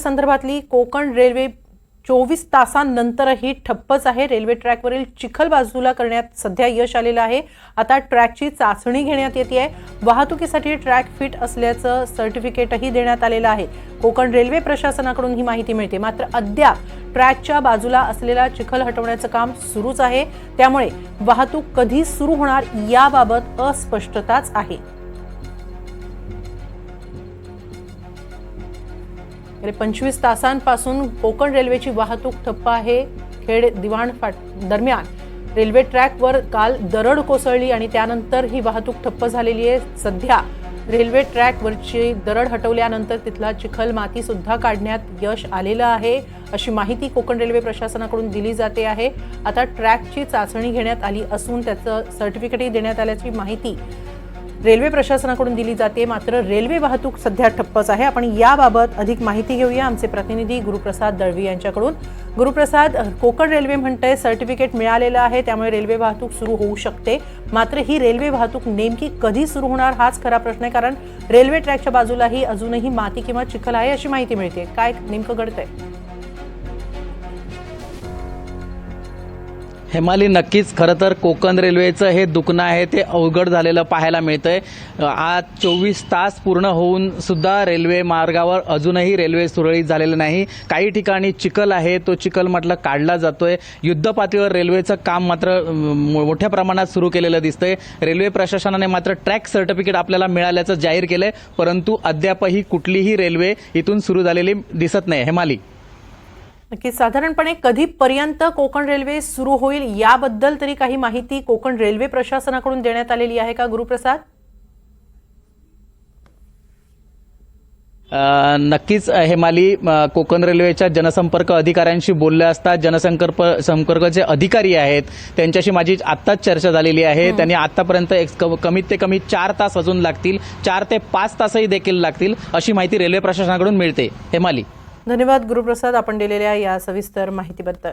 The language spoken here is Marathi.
संदर्भातली कोकण रेल्वे चोवीस तासांनंतरही ठप्पच आहे. रेल्वे ट्रॅकवरील चिखल बाजूला करण्यात सध्या यश आलेलं आहे. आता ट्रॅकची चाचणी घेण्यात येते आहे. वाहतुकीसाठी ट्रॅक फिट असल्याचं सर्टिफिकेटही देण्यात आलेलं आहे. कोकण रेल्वे प्रशासनाकडून ही माहिती मिळते. मात्र अद्याप ट्रॅकच्या बाजूला असलेला चिखल हटवण्याचं काम सुरूच आहे. त्यामुळे वाहतूक कधी सुरू होणार याबाबत अस्पष्टताच आहे. गेले पंचवीस तासांपासून कोकण रेल्वेची वाहतूक ठप्प आहे. खेड दिवाण फाट दरम्यान रेल्वे ट्रॅकवर काल दरड कोसळली आणि त्यानंतर ही वाहतूक ठप्प झालेली आहे. सध्या रेल्वे ट्रॅकवरची दरड हटवल्यानंतर तिथला चिखल माती सुद्धा काढण्यात यश आलेलं आहे अशी माहिती कोकण रेल्वे प्रशासनाकडून दिली जाते आहे. आता ट्रॅकची चाचणी घेण्यात आली असून त्याचं सर्टिफिकेटही देण्यात आल्याची माहिती रेल्वे प्रशासनाकडून दिली जाते. मात्र रेल्वे वाहतूक सध्या ठप्पच आहे. आपण याबाबत अधिक माहिती घेऊया. आमचे प्रतिनिधी गुरुप्रसाद दळवी यांच्याकडून. गुरुप्रसाद कोकण रेल्वे म्हणतंय सर्टिफिकेट मिळालेलं आहे. त्यामुळे रेल्वे वाहतूक सुरू होऊ शकते. मात्र ही रेल्वे वाहतूक नेमकी कधी सुरू होणार हाच खरा प्रश्न आहे. कारण रेल्वे ट्रॅकच्या बाजूलाही अजूनही माती किंवा चिखल आहे अशी माहिती मिळते. काय नेमकं घडतंय? हेमाली नक्कीच खरं तर कोकण रेल्वेचं हे दुखणं आहे ते अवघड झालेलं पाहायला मिळतंय. आज चोवीस तास पूर्ण होऊन सुद्धा रेल्वे मार्गावर अजूनही रेल्वे सुरळीत झालेलं नाही. काही ठिकाणी चिखल आहे तो चिखल म्हटलं काढला जातोय. युद्ध पातळीवर रेल्वेचं काम मात्र मोठ्या प्रमाणात सुरू केलेलं दिसतंय. रेल्वे प्रशासनाने मात्र ट्रॅक सर्टिफिकेट आपल्याला मिळाल्याचं जाहीर केलंय परंतु अद्यापही कुठलीही रेल्वे इथून सुरू झालेली दिसत नाही. हेमाली. नक्की साधारणपणे कधीपर्यंत कोकण रेल्वे सुरू होईल याबद्दल तरी काही माहिती कोकण रेल्वे प्रशासनाकडून देण्यात आलेली आहे का गुरुप्रसाद? नक्कीच हेमाली कोकण रेल्वेच्या जनसंपर्क अधिकाऱ्यांशी बोलले असता जनसंपर्क संपर्कचे अधिकारी आहेत त्यांच्याशी माझी आत्ताच चर्चा झालेली आहे. त्यांनी आतापर्यंत एक कमीत ते कमी चार तास अजून लागतील चार ते पाच तासही देखील लागतील अशी माहिती रेल्वे प्रशासनाकडून मिळते. हेमाली. धन्यवाद गुरुप्रसाद आपण दिलेल्या या सविस्तर माहितीबद्दल.